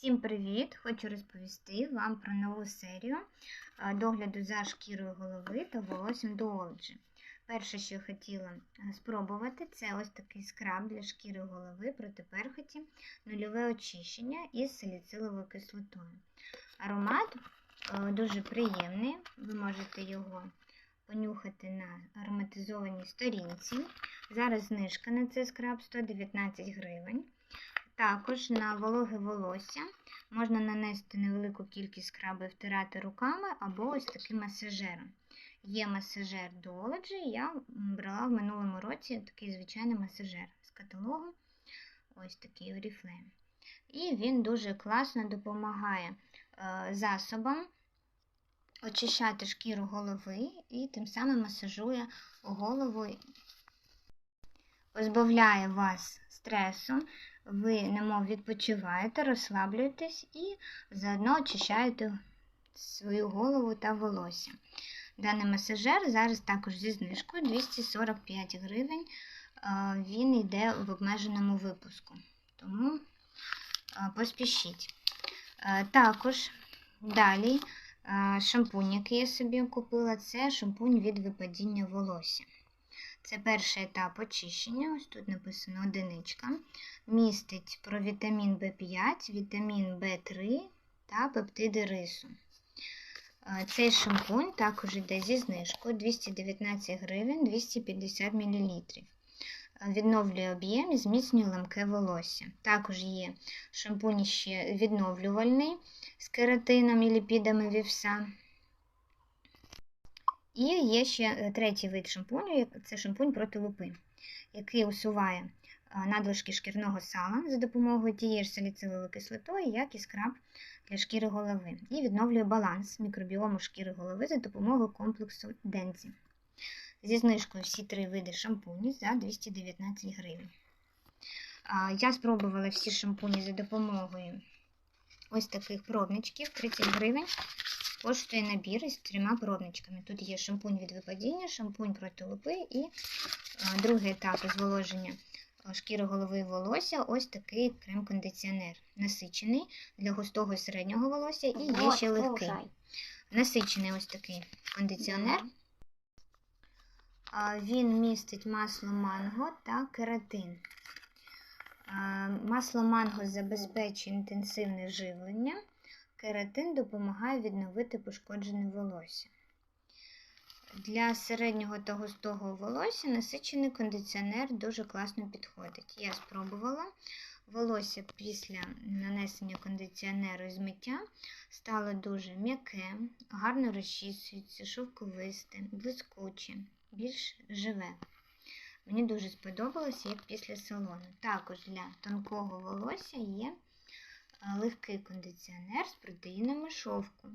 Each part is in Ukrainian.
Всім привіт! Хочу розповісти вам про нову серію догляду за шкірою голови та волоссям Duology. Перше, що я хотіла е, спробувати, це ось такий скраб для шкіри голови проти перхоті, нульове очищення із саліциловою кислотою. Аромат е, дуже приємний, ви можете його понюхати на ароматизованій сторінці. Зараз знижка на цей скраб 119 гривень. Також на вологе волосся можна нанести невелику кількість скраби втирати руками або ось таким масажером. Є масажер Duology, я брала в минулому році такий звичайний масажер з каталогу, ось такий Oriflame. І він дуже класно допомагає е, засобам очищати шкіру голови і тим самим масажує голову, позбавляє вас стресу, ви немов відпочиваєте, розслаблюєтесь і заодно очищаєте свою голову та волосся. Даний масажер зараз також зі знижкою 245 гривень. Він йде в обмеженому випуску, тому поспішіть. Також далі шампунь, який я собі купила, це шампунь від випадіння волосся. Це перший етап очищення, ось тут написано одиничка. Містить провітамін В5, вітамін В3 та пептиди рису. Цей шампунь також йде зі знижкою 219 гривень 250 мл. Відновлює об'єм і зміцнює ламке волосся. Також є шампунь ще відновлювальний з кератином і ліпідами вівса. І є ще третій вид шампуню це шампунь проти лупи, який усуває надлишки шкірного сала за допомогою тієї ж саліцилової кислотою, як і скраб для шкіри голови, і відновлює баланс мікробіому шкіри голови за допомогою комплексу Дензі. Зі знижкою всі три види шампуні за 219 гривень. Я спробувала всі шампуні за допомогою ось таких пробничків 30 гривень. Коштує набір із трьома пробничками. Тут є шампунь від випадіння, шампунь проти лупи і другий етап зволоження шкіри голови і волосся ось такий крем-кондиціонер. Насичений для густого і середнього волосся і є ще легкий. Насичений ось такий кондиціонер. Він містить масло манго та кератин. Масло манго забезпечує інтенсивне живлення. Кератин допомагає відновити пошкоджене волосся. Для середнього та густого волосся насичений кондиціонер дуже класно підходить. Я спробувала. Волосся після нанесення кондиціонеру і змиття стало дуже м'яке, гарно розчісується, шовковисте, блискуче, більш живе. Мені дуже сподобалося, як після салону. Також для тонкого волосся є легкий кондиціонер з протеїнами шовку,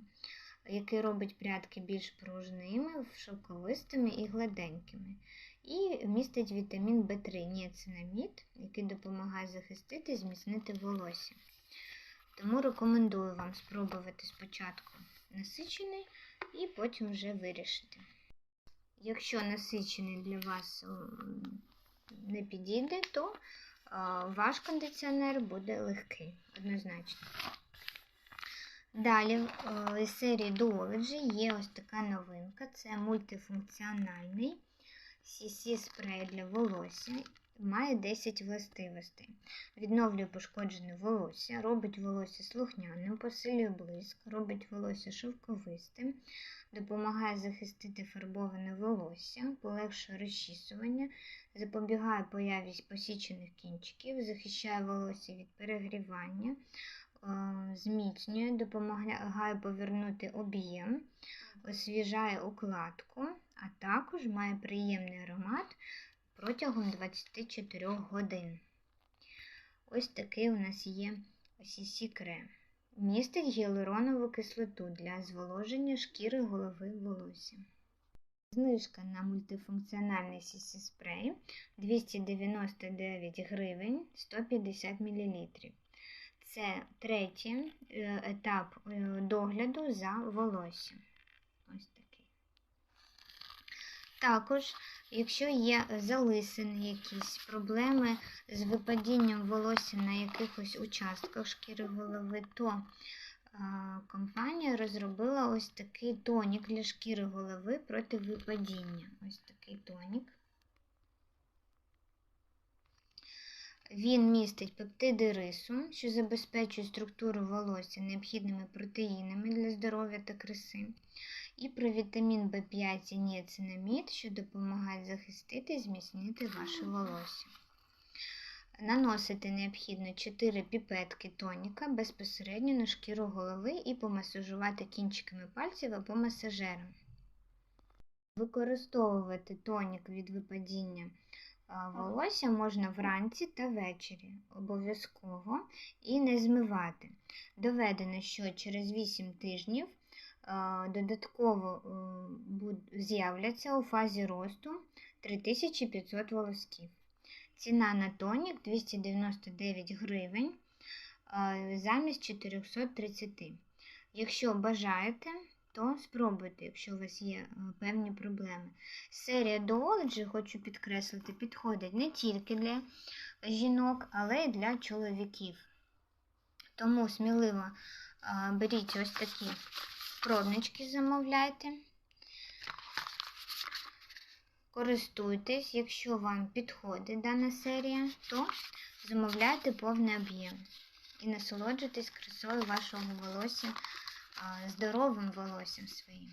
який робить прядки більш пружними, шовковистими і гладенькими. І містить вітамін В3 ніацинамід, який допомагає захистити і зміцнити волосся. Тому рекомендую вам спробувати спочатку насичений і потім вже вирішити. Якщо насичений для вас не підійде, то ваш кондиціонер буде легкий, однозначно. Далі в серії Duology є ось така новинка: це мультифункціональний CC спрей для волосся. Має 10 властивостей. Відновлює пошкоджене волосся, робить волосся слухняним, посилює блиск, робить волосся шовковистим, допомагає захистити фарбоване волосся, полегшує розчісування, запобігає появі посічених кінчиків, захищає волосся від перегрівання, зміцнює, допомагає повернути об'єм, освіжає укладку, а також має приємний аромат протягом 24 годин. Ось такий у нас є CC. Містить гіалуронову кислоту для зволоження шкіри голови волосся. Знижка на мультифункціональний CC спрей 299 гривень 150 мл. Це третій е, етап е, догляду за волоссям. Ось такий. Також, якщо є залисини, якісь проблеми з випадінням волосся на якихось участках шкіри голови, то компанія розробила ось такий тонік для шкіри голови проти випадіння. Ось такий тонік. Він містить пептиди рису, що забезпечують структуру волосся необхідними протеїнами для здоров'я та краси, і провітамін В5 і ніацинамід, що допомагають захистити і зміцнити ваше волосся. Наносити необхідно 4 піпетки тоніка безпосередньо на шкіру голови і помасажувати кінчиками пальців або масажером. Використовувати тонік від випадіння волосся можна вранці та ввечері обов'язково і не змивати. Доведено, що через 8 тижнів додатково е, з'являться у фазі росту 3500 волосків. Ціна на тонік 299 гривень замість 430. Якщо бажаєте, то спробуйте, якщо у вас є е, певні проблеми. Серія Duology, хочу підкреслити, підходить не тільки для жінок, але й для чоловіків. Тому сміливо беріть ось такі пробнички, замовляйте. Користуйтесь, якщо вам підходить дана серія, то замовляйте повний об'єм і насолоджуйтесь красою вашого волосся, здоровим волоссям своїм.